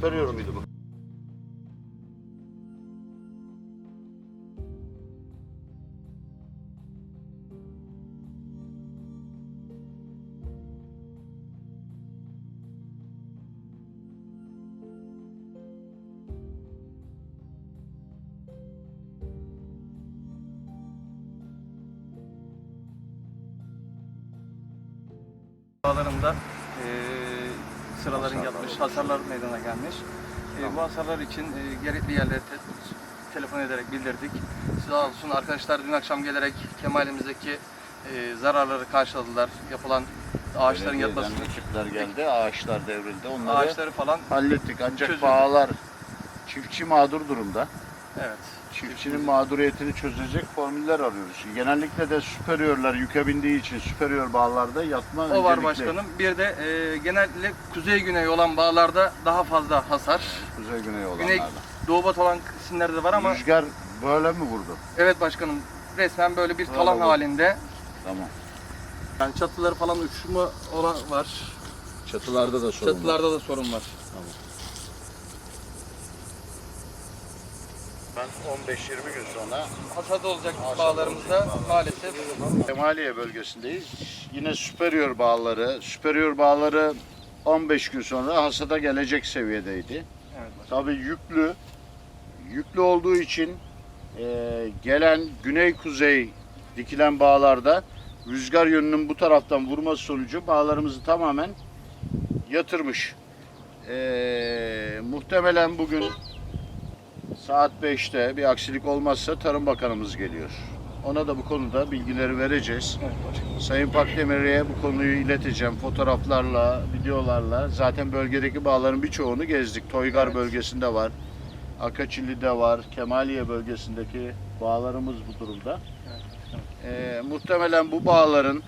Superior muydu bu? Dağlarında eee, sıraların yatmış, hasarlar meydana gelmiş. Eee, Bu hasarlar için eee, gerekli yerlere te- telefon ederek bildirdik. Sağ olsun arkadaşlar dün akşam gelerek Kemal'imizdeki eee, zararları karşıladılar. Yapılan ağaçların yatması, ekipler geldi, ağaçlar devrildi. Onları ağaçları falan. hallettik. Ancak Çözüldü. bağlar çiftçi mağdur durumda. Evet. Çiftçinin mağduriyetini çözecek formüller arıyoruz. Genellikle de superiorlar yüke bindiği için superior bağlarda yatma O var öncelikli. başkanım. Bir de eee, genellikle kuzey güney olan bağlarda daha fazla hasar. Kuzey güney olanlarda. Güney doğu batı olan isimlerde de var ama Rüzgar böyle mi vurdu? evet başkanım resmen böyle bir talan oldu. halinde. Tamam. Yani çatıları falan uçma olan var. Çatılarda da sorun var. Çatılarda da sorun var. Ben 15-20 gün sonra Hasat olacak bağlarımızda maalesef Kemaliye bölgesindeyiz. Yine superior bağları, superior bağları 15 gün sonra hasada gelecek seviyedeydi. evet. Tabii yüklü, yüklü olduğu için e, gelen güney-kuzey dikilen bağlarda rüzgar yönünün bu taraftan vurması sonucu bağlarımızı tamamen yatırmış. E, muhtemelen bugün saat 5'te bir aksilik olmazsa Tarım Bakanımız geliyor. Ona da bu konuda bilgileri vereceğiz. Evet. Sayın Pakdemir'e bu konuyu ileteceğim fotoğraflarla, videolarla. Zaten bölgedeki bağların birçoğunu gezdik. Toygar Evet. bölgesinde var, Akaçili'de var, Kemaliye bölgesindeki bağlarımız bu durumda. Evet başkanım. Ee, muhtemelen bu bağların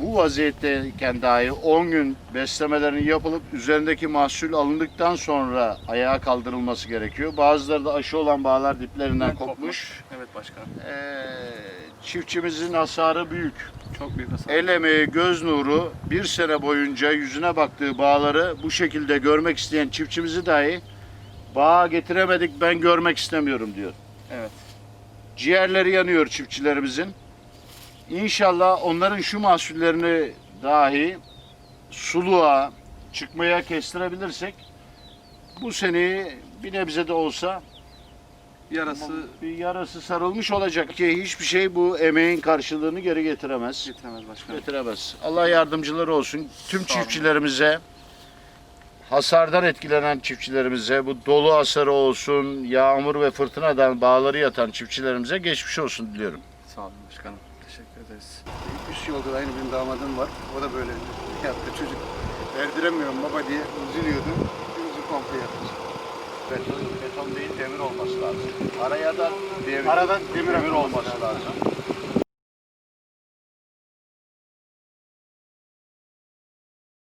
bu vaziyetteyken dahi 10 gün beslemelerin yapılıp üzerindeki mahsul alındıktan sonra ayağa kaldırılması gerekiyor. Bazıları da aşı olan bağlar diplerinden kopmuş. Evet başkanım. Ee, çiftçimizin hasarı büyük. Çok büyük hasar. El emeği, göz nuru bir sene boyunca yüzüne baktığı bağları bu şekilde görmek isteyen çiftçimizi dahi bağa getiremedik ben görmek istemiyorum diyor. Evet. Ciğerleri yanıyor çiftçilerimizin. İnşallah onların şu mahsullerini dahi suluğa çıkmaya kestirebilirsek bu seneyi bir nebze de olsa Yarası bir yarası sarılmış olacak ki hiçbir şey bu emeğin karşılığını geri getiremez. getiremez başkanım. Getiremez. Allah yardımcıları olsun. Tüm Sağ çiftçilerimize, hasardan etkilenen çiftçilerimize, bu dolu hasarı olsun, yağmur ve fırtınadan bağları yatan çiftçilerimize geçmiş olsun diliyorum. Sağ olun başkanım. Teşekkür ederiz. Üç yıldır aynı benim damadım var. O da böyle yaptı çocuk. Verdiremiyorum baba diye üzülüyordu. Yüzü komple yaptı. Beton, beton değil demir olması lazım. Araya da demir, Aradan demir demir olması lazım.